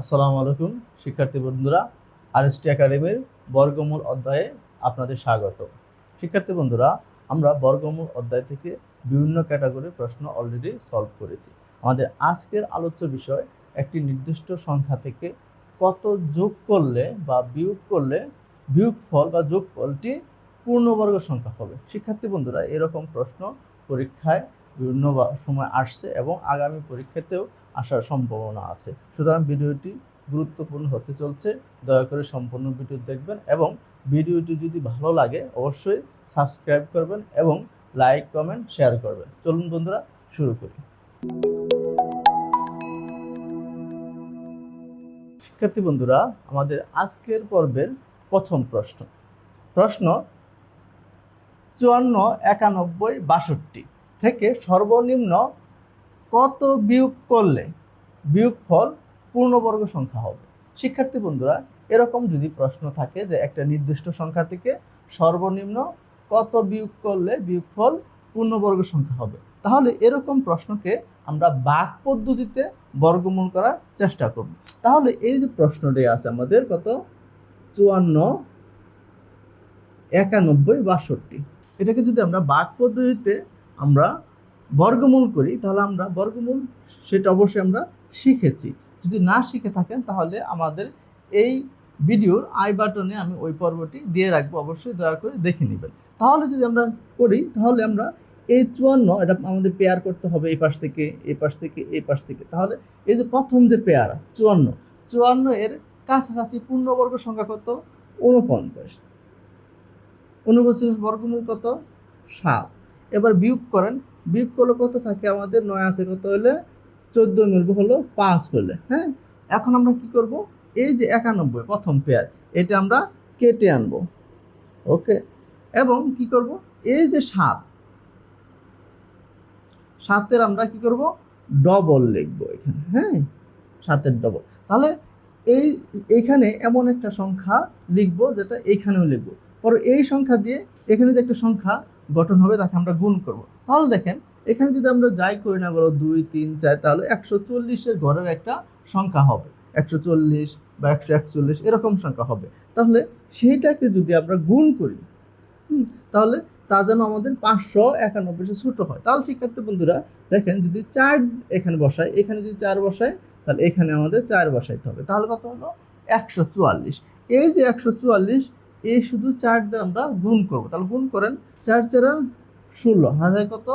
আসসালামু আলাইকুম, শিক্ষার্থী বন্ধুরা, আরএসটি একাডেমির বর্গমূল অধ্যায়ে আপনাদের স্বাগত। শিক্ষার্থী বন্ধুরা, আমরা বর্গমূল অধ্যায় থেকে বিভিন্ন ক্যাটাগরির প্রশ্ন অলরেডি সলভ করেছি। আমাদের আজকের আলোচ্য বিষয়, একটি নির্দিষ্ট সংখ্যা থেকে কত যোগ করলে বা বিয়োগ করলে বিয়োগফল বা যোগফলটি পূর্ণবর্গ সংখ্যা হবে? শিক্ষার্থী বন্ধুরা, এরকম প্রশ্ন পরীক্ষায় বিভিন্ন সময় আসছে এবং আগামী পরীক্ষাতেও আসার সম্ভাবনা আছে। সুতরাং ভিডিওটি গুরুত্বপূর্ণ হতে চলছে, দয়া করে সম্পূর্ণ ভিডিও দেখবেন এবং ভিডিওটি যদি ভালো লাগে অবশ্যই সাবস্ক্রাইব করবেন এবং লাইক, কমেন্ট, শেয়ার করবেন। চলুন বন্ধুরা, শুরু করি। শিক্ষার্থী বন্ধুরা, আমাদের আজকের পর্বের প্রথম প্রশ্ন। প্রশ্ন চুয়ান্ন, একানব্বই, বাষট্টি থেকে সর্বনিম্ন কত বিয়োগ করলে বিয়োগফল পূর্ণবর্গ সংখ্যা হবে? শিক্ষার্থী বন্ধুরা, এরকম যদি প্রশ্ন থাকে যে একটা নির্দিষ্ট সংখ্যা থেকে সর্বনিম্ন কত বিয়োগ করলে বিয়োগফল পূর্ণবর্গ সংখ্যা হবে? তাহলে এরকম প্রশ্নকে আমরা বাক পদ্ধতিতে বর্গমূল করার চেষ্টা করব। তাহলে এই যে প্রশ্নটি আছে আমাদের কত? চুয়ান্ন, একানব্বই, বাষট্টি। এটাকে যদি আমরা বাক পদ্ধতিতে আমরা বর্গমূল করি, তাহলে আমরা বর্গমূল সেটা অবশ্যই আমরা শিখেছি। যদি না শিখে থাকেন, তাহলে আমাদের এই ভিডিওর আই বাটনে আমি ওই পর্বটি দিয়ে রাখব। অবশ্যই দয়া করে দেখে নেবেন। তাহলে যদি আমরা করি, তাহলে আমরা এই চুয়ান্ন এটা আমাদের পেয়ার করতে হবে এই পাশ থেকে, এই পাশ থেকে, এই পাশ থেকে। তাহলে এই যে প্রথম যে পেয়ার চুয়ান্ন চুয়ান্ন এর কাছাকাছি পূর্ণবর্গ সংখ্যা কত? উনপঞ্চাশ উনপঞ্চাশ বর্গমূল কত? সাত। এবার বিয়োগ করেন বিয়োগ করলে কত থাকে আমাদের নয় আছে কত হলে? চোদ্দ মিলবে হলো পাঁচ হলে হ্যাঁ? এখন আমরা কি করব? এই যে একানব্বই, প্রথম পেয়ার এটা আমরা কেটে আনব ওকে এবং কি করব? এই যে সাত, সাতের আমরা কি করব? ডবল লিখব এখানে হ্যাঁ? সাতের ডবল তাহলে এই, এইখানে এমন একটা সংখ্যা লিখব যেটা এইখানেও লিখব, পরে এই সংখ্যা দিয়ে এখানে যে একটা সংখ্যা গঠন হবে, তাকে আমরা গুণ করব। তাহলে দেখেন, এখানে যদি আমরা যাই করি না, বলো দুই, তিন, চার, তাহলে একশো চল্লিশের ঘরের একটা সংখ্যা হবে। একশো চল্লিশ বা একশো একচল্লিশ এরকম সংখ্যা হবে। তাহলে সেইটাকে যদি আমরা গুণ করি তাহলে তা যেন আমাদের পাঁচশো একানব্বই ছোটো হয়। তাহলে শিক্ষার্থী বন্ধুরা, দেখেন যদি চার এখানে বসায় এখানে যদি চার বসায় তাহলে এখানে আমাদের চার বসাইতে হবে। তাহলে কত হলো? একশো চুয়াল্লিশ। এই যে একশো চুয়াল্লিশ এই শুধু চার দিয়ে আমরা গুণ করব। তাহলে গুণ করেন চার চারা ষোলো হাজার কত?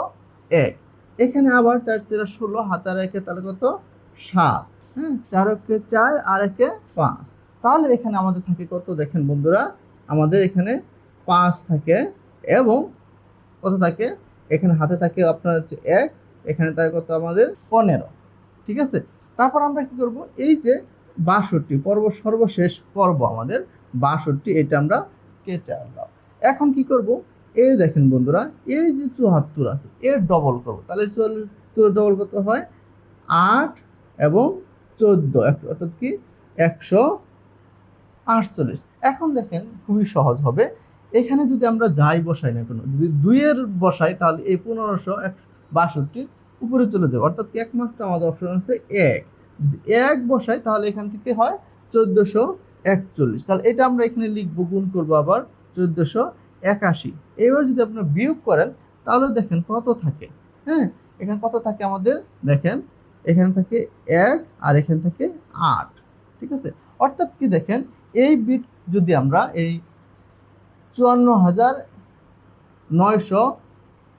এক। এখানে আবার চার চারা ষোলো হাতার একে তাহলে কত? সাত। হ্যাঁ চার একে চার, আর একে পাঁচ। তাহলে এখানে আমাদের থাকে কত? দেখেন বন্ধুরা, আমাদের এখানে পাঁচ থাকে এবং কত থাকে? এখানে হাতে থাকে আপনার হচ্ছে এক, এখানে থাকে কত? আমাদের পনেরো। ঠিক আছে? তারপর আমরা কি করব? এই যে বাষট্টি, পর্ব সর্বশেষ পর্ব আমাদের বাষট্টি, এটা আমরা কেটে আনলাম। এখন কি করব? এই দেখেন বন্ধুরা, এই যে চুয়াত্তর আছে, এর ডবল করব। তাহলে চুয়াত্তর ডবল কত হয়? আট এবং চোদ্দ অর্থাৎ কি? একশো আটচল্লিশ। এখন দেখেন, খুবই সহজ হবে। এখানে যদি আমরা যাই বসাই না কোনো, যদি দুইয়ের বসাই, তাহলে এই পনেরোশো এক বাষট্টির উপরে চলে যাবে। অর্থাৎ কি, একমাত্র আমাদের অপশন আছে এক। যদি এক বসাই, তাহলে এখান থেকে হয় চোদ্দোশো একচল্লিশ। তাহলে এটা আমরা এখানে লিখব, গুণ করব আবার চোদ্দোশো একাশি। এবার যদি আপনার বিয়োগ করেন, তাহলে দেখেন কত থাকে। হ্যাঁ এখানে কত থাকে আমাদের? দেখেন, এখানে থাকে এক আর এখানে থাকে আট। ঠিক আছে? অর্থাৎ কি দেখেন, এই বিট যদি আমরা এই চুয়ান্ন হাজার নয়শো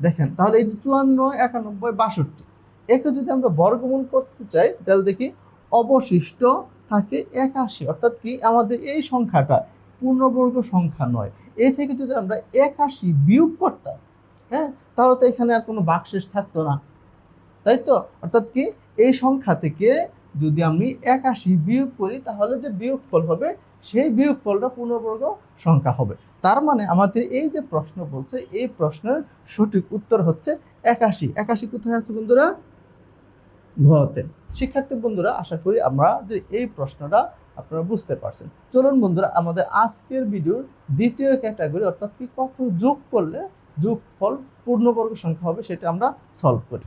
দেখেন, তাহলে এই যে চুয়ান্ন, একানব্বই, বাষট্টি, একে যদি আমরা বর্গমূল করতে চাই, তাহলে দেখি অবশিষ্ট থাকে একাশি। অর্থাৎ কি? আমাদের এই সংখ্যাটা পূর্ণবর্গ সংখ্যা নয়। এ থেকে যদি আমরা একাশি বিয়োগ করতাম হ্যাঁ তাহলে তো এখানে আর কোনো বাকশেষ থাকতো না। তাই তো? অর্থাৎ কি? এই সংখ্যা থেকে যদি আমি একাশি বিয়োগ করি, তাহলে যে বিয়োগফল হবে, সেই বিয়োগফলটা পূর্ণবর্গ সংখ্যা হবে। তার মানে আমাদের এই যে প্রশ্ন বলছে, এই প্রশ্নের সঠিক উত্তর হচ্ছে একাশি। একাশি কোথায় আছে বন্ধুরা? ঘতে শিক্ষার্থী বন্ধুরা, আশা করি আমরা যে এই প্রশ্নটা আপনারা বুঝতে পারছেন। চলুন বন্ধুরা, আমাদের আজকের ভিডিওর দ্বিতীয় ক্যাটাগরি, অর্থাৎ কি কত যোগ করলে যোগফল পূর্ণবর্গ সংখ্যা হবে সেটা আমরা সলভ করি।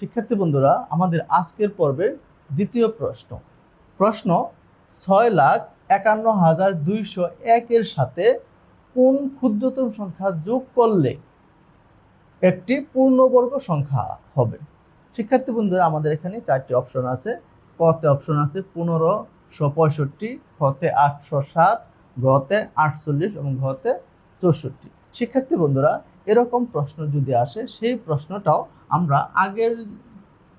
শিক্ষার্থী বন্ধুরা, আমাদের আজকের পর্বের দ্বিতীয় প্রশ্ন। প্রশ্ন, ছয় লাখ একান্ন হাজার দুইশো একের সাথে কোন ক্ষুদ্রতম সংখ্যা যোগ করলে একটি পূর্ণবর্গ সংখ্যা হবে? শিক্ষার্থী বন্ধুরা, আমাদের এখানে চারটি অপশন আছে। কতে অপশন আছে পনেরোশো পঁয়ষট্টি খতে আটশো সাত গতে আটচল্লিশ এবং ঘতে চৌষট্টি। শিক্ষার্থী বন্ধুরা, এরকম প্রশ্ন যদি আসে, সেই প্রশ্নটাও আমরা আগের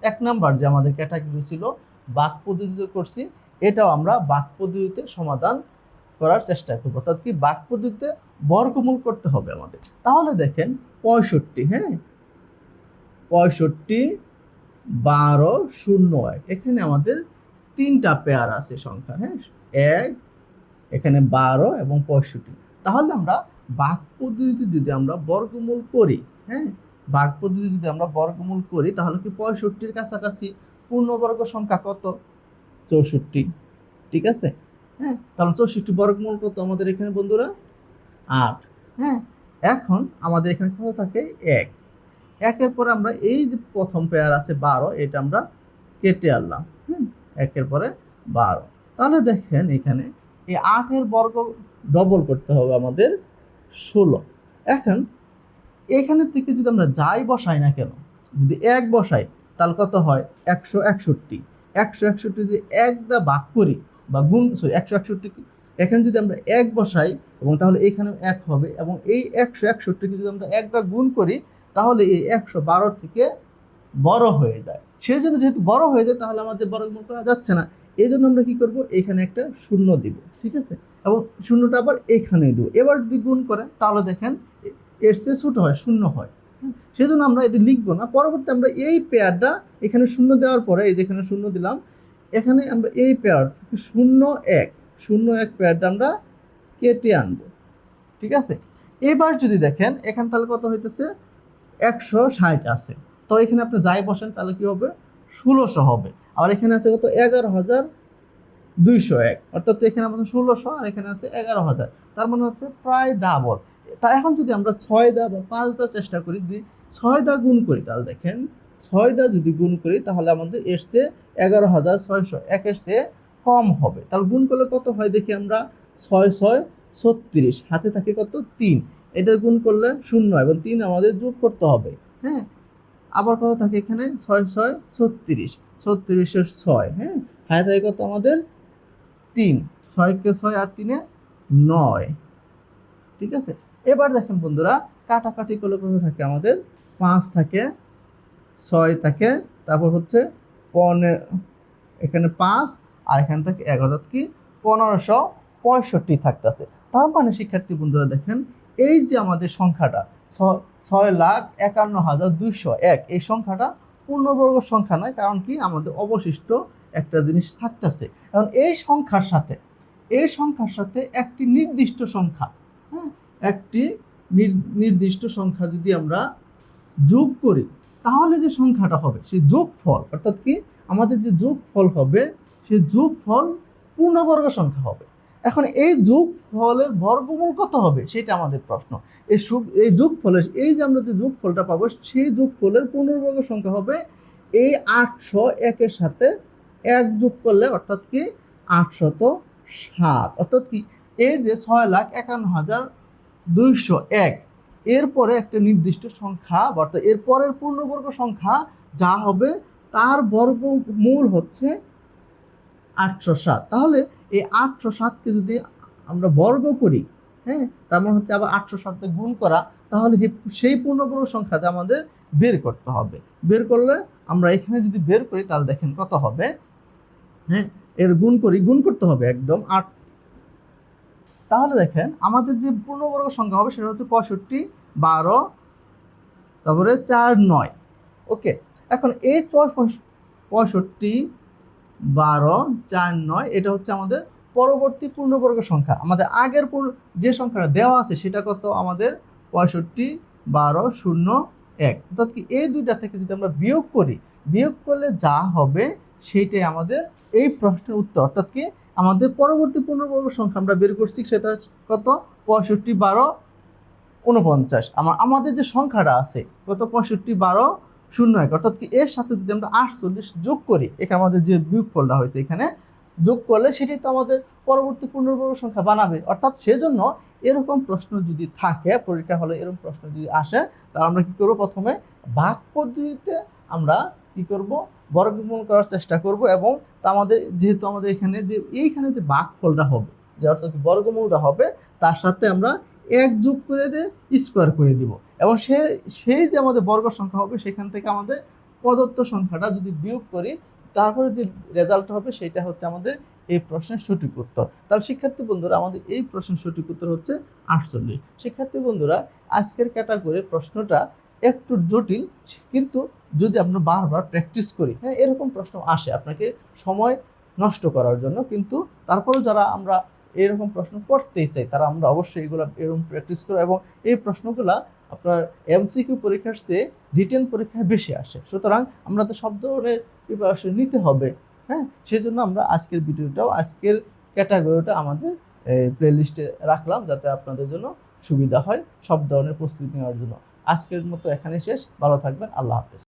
এক নাম্বার যে আমাদের ক্যাটাগরি ছিল, বাক পদ্ধতিতে করছি, এটাও আমরা বাক পদ্ধতিতে সমাধান করার চেষ্টা করব। অর্থাৎ কি বাক পদ্ধতিতে বর্গমূল করতে হবে আমাদের। তাহলে দেখেন পঁয়ষট্টি হ্যাঁ? পঁয়ষট্টি বারো শূন্য এক। এখানে আমাদের তিনটা পেয়ার আছে সংখ্যা হ্যাঁ? এক, এখানে বারো এবং পঁয়ষট্টি। তাহলে আমরা বাক পদ্ধতিতে যদি আমরা বর্গমূল করি হ্যাঁ? বাক পদ্ধতি যদি আমরা বর্গমূল করি, তাহলে কি পঁয়ষট্টির কাছাকাছি পূর্ণবর্গ সংখ্যা কত? চৌষট্টি। ঠিক আছে? হ্যাঁ? তাহলে চৌষট্টি বর্গমূল কত আমাদের এখানে বন্ধুরা? আট। হ্যাঁ? এখন আমাদের এখানে কত থাকে? এক। একের পরে আমরা এই যে প্রথম পেয়ার আছে বারো, এটা আমরা কেটে আনলাম, হুম? একের পরে বারো। তাহলে দেখেন এখানে এই আটের বর্গ ডবল করতে হবে আমাদের ষোলো। এখন এখানে থেকে যদি আমরা যাই বসাই না কেন, যদি এক বসাই, তাহলে কত হয়? একশো একষট্টি। একশো একষট্টি যদি এক দা বাক করি বা গুণ সরি একশো একষট্টি এখানে যদি আমরা এক বসাই, এবং তাহলে এখানেও এক হবে, এবং এই একশো একষট্টিকে যদি আমরা এক দা গুণ করি তাহলে এই একশো বারো থেকে বড় হয়ে যায়। সেই জন্য যেহেতু বড় হয়ে যায়, তাহলে আমাদের বর্গমূল করা যাচ্ছে না। এই জন্য আমরা কি করব? এখানে একটা শূন্য দিব, ঠিক আছে? এবং শূন্যটা আবার এখানে দেবো। এবার যদি গুণ করেন, তাহলে দেখেন এর চেয়ে ছোটো হয়, শূন্য হয়। সেই জন্য আমরা এটা লিখব না। পরবর্তী আমরা এই পেয়ারটা এখানে শূন্য দেওয়ার পরে, এই যেখানে শূন্য দিলাম, এখানে আমরা এই পেয়ার শূন্য এক শূন্য এক পেয়ারটা আমরা কেটে আনব, ঠিক আছে? এবার যদি দেখেন, এখানে তাহলে কত হইতেছে? একশো ষাট আছে। তো এখানে আপনি যাই বসেন, তাহলে কি হবে? ষোলোশো হবে। আর এখানে আছে কত? এগারো হাজার দুইশো এক। অর্থাৎ এখানে আমাদের ষোলোশো, আর এখানে আছে এগারো হাজার। তার মানে হচ্ছে প্রায় ডাবল তা এখন যদি আমরা ছয় দা বা পাঁচ দা চেষ্টা করি, যদি ছয় দা গুণ করি, তাহলে দেখেন ছয় দা যদি গুণ করি, তাহলে আমাদের চেয়ে এগারো হাজার ছয়শো একের চেয়ে কম হবে। তাহলে গুণ করলে কত হয় দেখি আমরা? ছয় ছয় ছত্রিশ। হাতে থাকে কত? তিন। এটা গুণ করলে শূন্য এবং তিন আমাদের যোগ করতে হবে। হ্যাঁ? আবার কত থাকে এখানে ছয় ছয়, ছত্রিশ। ছত্রিশের ছয় হ্যাঁ? হাতে থাকে কত আমাদের? তিন। ছয়কে ছয় আর তিনে নয়। ঠিক আছে? এবার দেখেন বন্ধুরা, কাটাকাটি করলে কত থাকে আমাদের? পাঁচ থাকে, ছয় থাকে, তারপর হচ্ছে পনে, এখানে পাঁচ, আর এখানে থাকে এগারো কি? পনেরোশো পঁয়ষট্টি থাকতেছে। তার মানে শিক্ষার্থী বন্ধুরা দেখেন এই যে আমাদের সংখ্যাটা, ছয় লাখ একান্ন হাজার দুইশো এক, এই সংখ্যাটা পূর্ণবর্গ সংখ্যা নয়, কারণ কি? আমাদের অবশিষ্ট একটা জিনিস থাকতেছে। কারণ এই সংখ্যার সাথে, এই সংখ্যার সাথে একটি নির্দিষ্ট সংখ্যা হ্যাঁ? একটি নির- নির্দিষ্ট সংখ্যা যদি আমরা যোগ করি, তাহলে যে সংখ্যাটা হবে সেই যোগফল, অর্থাৎ কি? আমাদের যে যোগফল হবে সেই যোগফল পূর্ণবর্গ সংখ্যা হবে। এখন এই যোগফলের বর্গমূল কত হবে? সেটা আমাদের প্রশ্ন। এই সুখ এই যোগফলের এই যে আমরা যে যোগফলটা পাবো, সেই যোগফলের পূর্ণবর্গ সংখ্যা হবে এই আটশো একের সাথে এক যোগ করলে অর্থাৎ কি? আটশত সাত। অর্থাৎ কি? এই যে ছয় লাখ একান্ন হাজার দুইশো এক। এরপরে একটা নির্দিষ্ট সংখ্যা, অর্থাৎ এর পরের পূর্ণবর্গ সংখ্যা যা হবে, তার বর্গমূল হচ্ছে আটশো সাত। তাহলে এই আটশো সাতকে যদি আমরা বর্গ করি হ্যাঁ তার মানে হচ্ছে আবার আটশো সাথে গুণ করা, তাহলে সেই পূর্ণগ্রহ সংখ্যাটা আমাদের বের করতে হবে। বের করলে আমরা এখানে যদি বের করি, তাহলে দেখেন কত হবে? হ্যাঁ এর গুণ করি, গুণ করতে হবে একদম আট। তাহলে দেখেন আমাদের যে পূর্ণবর্গ সংখ্যা হবে, সেটা হচ্ছে পঁয়ষট্টি, বারো, তারপরে চার, নয়। ওকে, এখন এই পঁয়ষ- পঁয়ষট্টি বারো, চার, নয়, এটা হচ্ছে আমাদের পরবর্তী পূর্ণবর্গ সংখ্যা। আমাদের আগের যে সংখ্যাটা দেওয়া আছে, সেটা কত? আমাদের পঁয়ষট্টি, বারো, শূন্য, এক। অর্থাৎ কি এই দুইটা থেকে যদি আমরা বিয়োগ করি, বিয়োগ করলে যা হবে সেইটাই আমাদের এই প্রশ্নের উত্তর। অর্থাৎ কি আমাদের পরবর্তী পূর্ণবর্গ সংখ্যা আমরা বের করছি, সেটা কত? পঁয়ষট্টি, বারো, উনপঞ্চাশ। আমার আমাদের যে সংখ্যাটা আছে, কত? পঁয়ষট্টি, বারো শূন্য এক। অর্থাৎ কি এর সাথে যদি আমরা আটচল্লিশ যোগ করি এখানে আমাদের যে বিয়োগফলটা হয়েছে এখানে, যোগ করলে সেটি তো আমাদের পরবর্তী পূর্ণবর্গ সংখ্যা বানাবে। অর্থাৎ সেজন্য এরকম প্রশ্ন যদি থাকে পরীক্ষা হলে এরকম প্রশ্ন যদি আসে, তাহলে আমরা কি করব প্রথমে? ভাগ পদ্ধতিতে আমরা কি করব? বর্গমূল করার চেষ্টা করব এবং তা আমাদের, যেহেতু আমাদের এখানে যে, এইখানে যে ভাগফলটা হবে, যে অর্থাৎ বর্গমূলটা হবে, তার সাথে আমরা এক যোগ করে দিয়ে স্কোয়ার করে দিব। এবং সে সেই যে আমাদের বর্গ সংখ্যা হবে, সেখান থেকে আমাদের প্রদত্ত সংখ্যাটা যদি বিয়োগ করি, তারপরে যে রেজাল্ট হবে, সেটা হচ্ছে আমাদের এই প্রশ্নের সঠিক উত্তর। তাহলে শিক্ষার্থী বন্ধুরা, আমাদের এই প্রশ্নের সঠিক উত্তর হচ্ছে আটচল্লিশ। শিক্ষার্থী বন্ধুরা, আজকের ক্যাটাগরির প্রশ্নটা একটু জটিল, কিন্তু যদি আমরা বারবার প্র্যাকটিস করি হ্যাঁ এরকম প্রশ্ন আসে আপনাকে সময় নষ্ট করার জন্য, কিন্তু তারপরেও যারা আমরা এরকম প্রশ্ন করতেই চাই, তারা আমরা অবশ্যই এগুলো এরকম প্র্যাকটিস করো এবং এই প্রশ্নগুলা আপনার এমসিকিউ পরীক্ষার চেয়ে রিটেন পরীক্ষায় বেশি আসে। সুতরাং আমরা তো সব ধরনের প্রিপারেশন নিতে হবে হ্যাঁ? সেই জন্য আমরা আজকের ভিডিওটাও, আজকের ক্যাটাগরিটা আমাদের প্লে লিস্টে রাখলাম যাতে আপনাদের জন্য সুবিধা হয় সব ধরনের প্রস্তুতি নেওয়ার জন্য। আজকের মতো এখানে শেষ। ভালো থাকবেন। আল্লাহ হাফেজ।